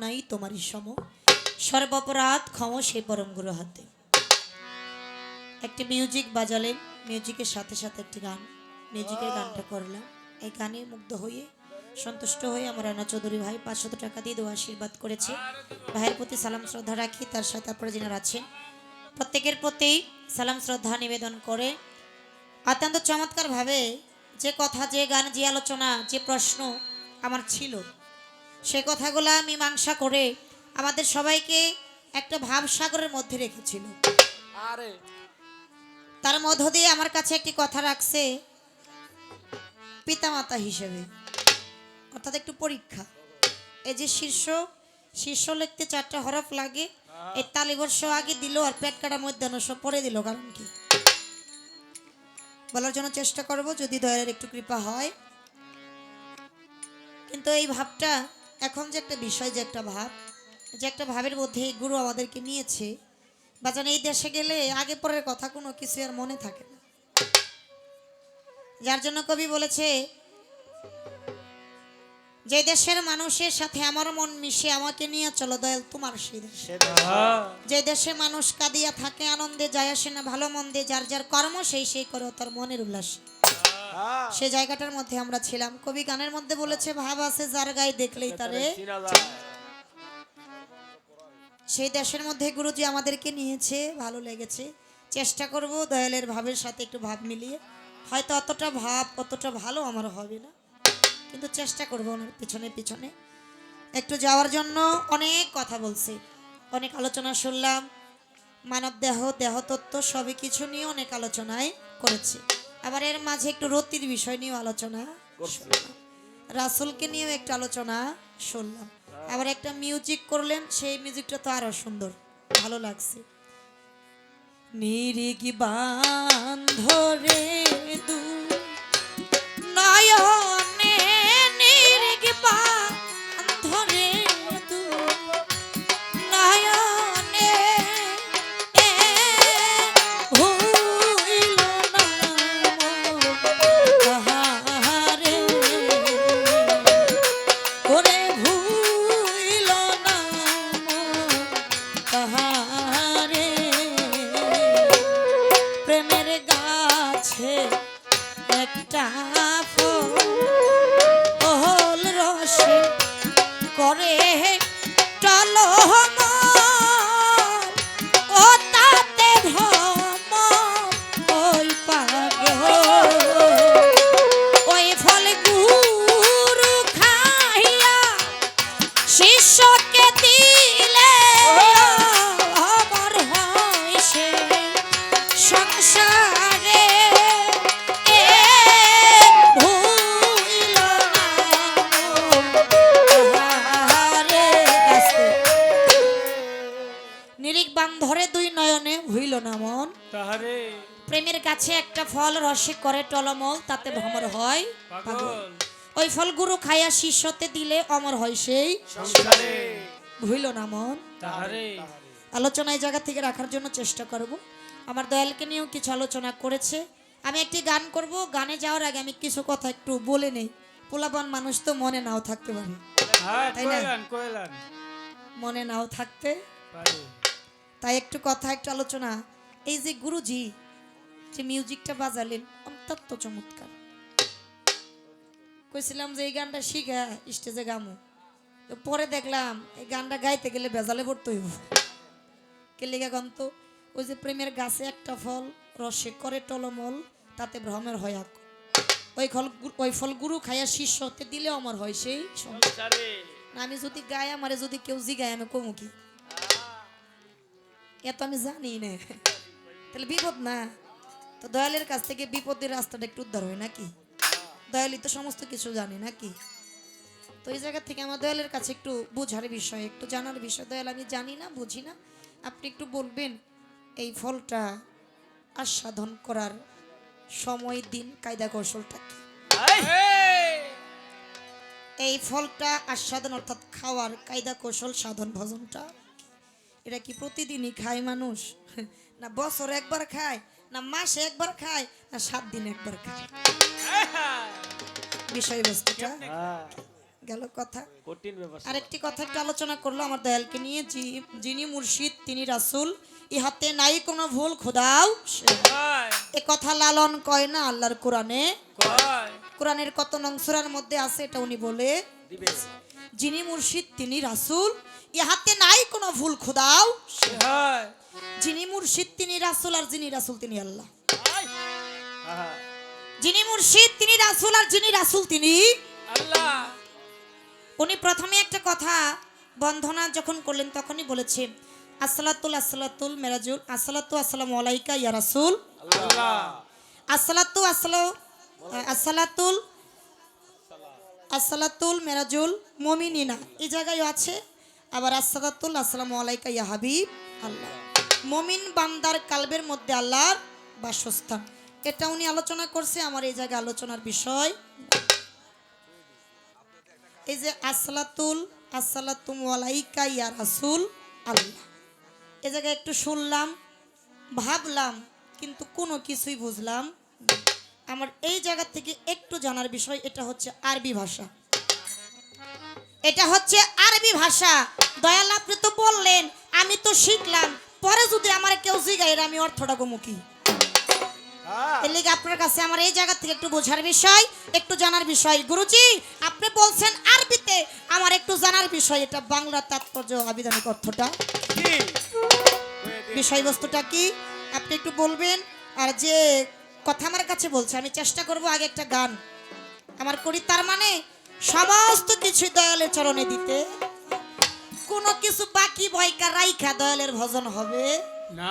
নাই তোমারই সম। সর্বপরাধ ক্ষম সেই পরম গুরু হাতে। একটি মিউজিক বাজালেন মিউজিকের সাথে সাথে একটি গান। মিউজিকের গানটা করলাম। এই গানে মুগ্ধ হয়ে, সন্তুষ্ট হয়ে আমার রানা চৌধুরী ভাই পাঁচশত টাকা দিয়ে দেওয়া আশীর্বাদ করেছে। ভাইয়ের প্রতি সালাম, শ্রদ্ধা রাখি, তার সাথে আপনারা যিনারা আছেন, প্রত্যেকের প্রতি সালাম, শ্রদ্ধা নিবেদন করে। অত্যন্ত চমৎকারভাবে যে কথা, যে গান, যে আলোচনা, যে প্রশ্ন আমার ছিল সে কথাগুলা মীমাংসা করে আমাদের সবাইকে একটা ভাবসাগরের মধ্যে রেখেছিল। আরে। তার মধ্য দিয়ে আমার কাছে একটি কথা রাখছে পিতামাতা হিসেবে। অর্থাৎ একটু পরীক্ষা। এই যে শীর্ষ শীর্ষ লিখতে চারটা হরফ লাগে এই তালিবর্ষ আগে দিল আর পেট কাটার মধ্যে পরে দিল কারণ কি? বলার জন্য চেষ্টা করব যদি দয়ার একটু কৃপা হয়। কিন্তু এই ভাবটা এখন যে একটা বিষয় যে একটা ভাব যে একটা ভাবের মধ্যে গুরু আমাদেরকে নিয়েছে বাজান এই দেশে গেলে আগে পরের কথা কোনো কিছু আর মনে থাকে না। যার জন্য কবি বলেছে যে দেশের মানুষের সাথে আমার মন মিশে আমাকে নিয়ে চলো দয়াল তোমার সেই দেশ। যে দেশে মানুষ কাঁদিয়া থাকে আনন্দে যায় আসে না ভালো মন্দে যার যার কর্ম সেই সেই করে তার মনের উল্লাস। সে জায়গাটার মধ্যে আমরা ছিলাম। কবি গানের মধ্যে বলেছে ভাব আছে যার গায়ে দেখলেই তারে। সেই দেশের মধ্যে গুরুজি আমাদেরকে নিয়েছে ভালো লেগেছে। চেষ্টা করব দয়ালের ভাবের সাথে একটু ভাব মিলিয়ে। হয়তো অতটা ভাব অতটা ভালো আমার হবে না। কিন্তু চেষ্টা করব ওনার পিছনে পিছনে। একটু যাওয়ার জন্য অনেক কথা বলছে। অনেক আলোচনা শুনলাম। মানব দেহ দেহতত্ত্ব সবই কিছু নিয়ে অনেক আলোচনায় করেছে। আবার এর মাঝে একটু রতির বিষয় নিয়েও আলোচনা রাসুলকে নিয়েও একটা আলোচনা শুনলাম। আবার একটা মিউজিক করলেন সেই মিউজিকটা তো আরও সুন্দর ভালো লাগছে। নিরিগি বান্ধরে দু নয়নে কাছে একটা ফল রসে করে টলমল তাতে ভ্রমর হয় পাগল। ওই ফল গুরু খাইয়া শিষ্যতে দিলে অমর হয় সেই ভুইল না মন। আলোচনা এই জায়গা থেকে রাখার জন্য চেষ্টা করব। আমার দয়ালকে নিয়েও কিছু আলোচনা করেছে। আমি একটি গান করব। গানে যাওয়ার আগে আমি কিছু কথা একটু বলে নেই। পোলাপান মানুষ তো মনে নাও থাকতে পারে। হ্যাঁ তাই না? মনে নাও থাকতে। তাই একটু কথা একটু আলোচনা। এই যে গুরুজি যে মিউজিকটা বাজালেন অত্যন্ত চমৎকার। কইছিলাম যে এই গানটা শিখা স্টেজে গামু। তো পরে দেখলাম এই গানটা গাইতে গেলে বেজালে পড়তে হইব। কেলিগা গান তো? ওই যে প্রেমের গাছে একটা ফল রসে করে টলমল তাতে ভ্রমের হয় আক। ওই ফল ওই ফল গুরু খাইয়া শিষ্য হতে দিলে আমার হয় সেই না আমি যদি গাই আমারে যদি কেউ জিগায় আমি কমু কি? এত আমি জানি না। তাহলে বিপদ না। তো দয়ালের কাছ থেকে বিপদের রাস্তাটা একটু উদ্ধার হয় নাকি? দয়ালি তো সমস্ত কিছু জানে নাকি? তো এই জায়গা থেকে আমার দয়ালের কাছে একটু বোঝার বিষয় একটু জানার বিষয়। দয়াল আমি জানি না বুঝি না। আপনি একটু বলবেন এই ফলটা আস্বাদন করার সময় দিন কায়দা কৌশলটা কি? এই! ফলটা আস্বাদন অর্থাৎ খাওয়ার কায়দা কৌশল সাধন ভজনটা এটা কি প্রতিদিনই খায় মানুষ? না বছর একবার খায়? না মাসে একবার খায় না সাত দিন একবার খায়। বিষয়বস্তুটা হ্যাঁ। গেল কথা। আরেকটি কথা একটু আলোচনা করল আমার দয়ালকে নিয়ে যিনি মুর্শিদ তিনি রাসূল ইহাতে নাই কোনো ভুল খোদাও। এ কথা লালন কয় না আল্লাহর কোরআনে? কোরআনের কত নংসুরার মধ্যে আছে এটা উনি বলে যিনি মুর্শিদ তিনি রাসূল ইহাতে নাই কোনো ভুল খোদাও যিনি মুর্শিদ তিনি রাসুল আর যিনি রাসূল তিনি আল্লাহ। যিনি মুর্শিদ তিনি রাসুল আর যিনি রাসূল তিনি আল্লাহ। উনি প্রথমে একটা কথা বন্ধনা যখন করলেন তখনই বলেছে আসসালাতুল আসসালাতুল মেরাজুল আসসালাতু আসসালামু আলাইকা ইয়া রাসূল। আল্লাহ। আসসালাতু আসসালাম আসসালাতুল আসসালাতুল মেরাজুল মমিনিনা। এই জায়গায় আছে আবার আসসালাতুল আসসালামু আলাইকা ইয়া হাবিব আল্লাহ। মমিন বান্দার কালবের মধ্যে আল্লাহর বাসস্থান। এটা উনি আলোচনা করছে, আমার এই জায়গায় আলোচনার বিষয়। এই যে আসসালাতুল আসসালাতুম ওয়ালাইকা ইয়া রাসূল আল্লাহ। এ জায়গায় একটু শুনলাম, ভাবলাম, কিন্তু কোনো কিছুই বুঝলাম আমার এই জায়গা থেকে একটু জানার বিষয়, এটা হচ্ছে আরবি ভাষা। এটা হচ্ছে আরবি ভাষা। দয়াল আপনি তো বললেন, আমি তো শিখলাম। পরে যদি আমার কেউ জিগাই আমি অর্থটা গোমুখী হ্যাঁ। আপনার কাছে আমার এই জায়গা থেকে একটু বোঝার বিষয় একটু জানার বিষয়। গুরুজি আপনি বলছেন আরবিতে আমার একটু জানার বিষয় এটা বাংলা তাৎপর্য আবিধানিক অর্থটা। বিষয়বস্তুটা কি? আপনি একটু বলবেন। আর যে কথা আমার কাছে বলছে আমি চেষ্টা করব আগে একটা গান। আমার করি তার মানে সমস্ত কিছু দয়ালের চরণে দিতে। কোনো কিছু বাকি বয়কা রাইখা দয়ালের ভজন হবে? না।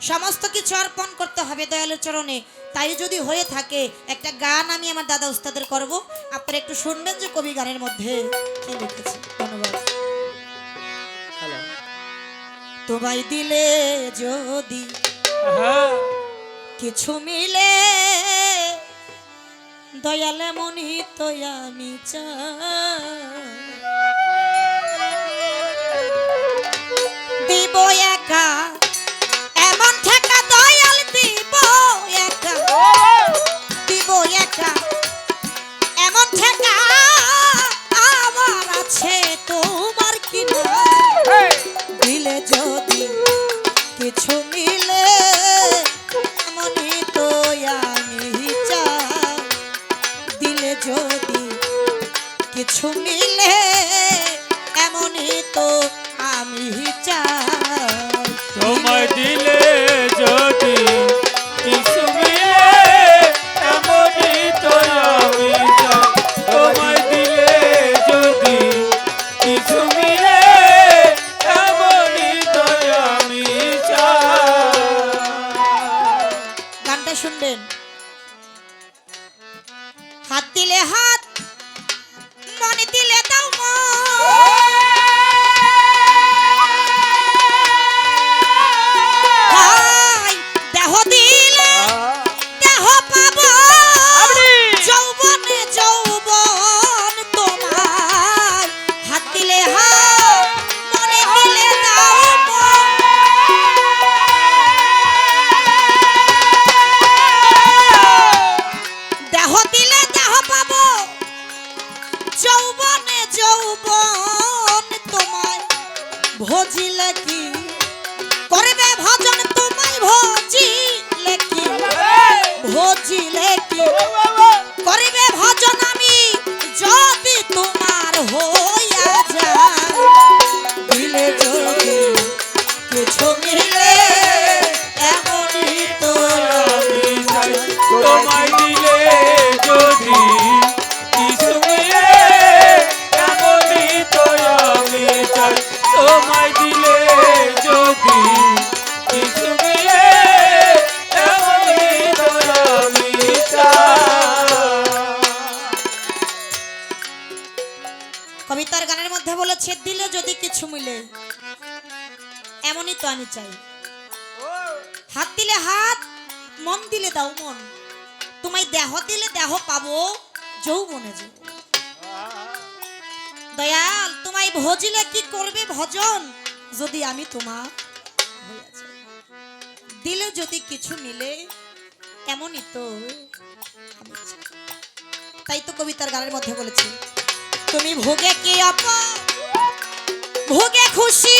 সমস্ত কিছু অর্পণ করতে হবে দয়ালের চরণে। তাই যদি হয়ে থাকে একটা গান আমি আমার দাদা উস্তাদের করব। আপনারা একটু শুনবেন যে কবি গানের মধ্যে কি লিখেছে। ধন্যবাদ। তোমায় দিলে যদি কিছু মিলে দয়ালে মনি তো আমি চাই। দিব একা। এমন ঠেকা দয়াল দিব একা। দিব একা। এমন ঠেকা আমার আছে তোমার কিনা দিলে যদি কিছু মিলে এমনই তো আমি চাই। দিলে যদি কিছু মিলে কবিতার গানের মধ্যে বলেছে, দিলে যদি কিছু মিলে, এমনই তো আমি চাই। হাত দিলে হাত, মন দিলে দাও মন। তোমায় দেহ দিলে দেহ পাবো, যৌবনে যে। দয়াল, তোমায় ভজিলে কি করবে ভজন, যদি আমি তোমার দিলে যদি কিছু মিলে, এমনই তো তাই তো কবিতার গানের মধ্যে বলেছি তুমি ভোগে কি আপা ভোগে খুশি?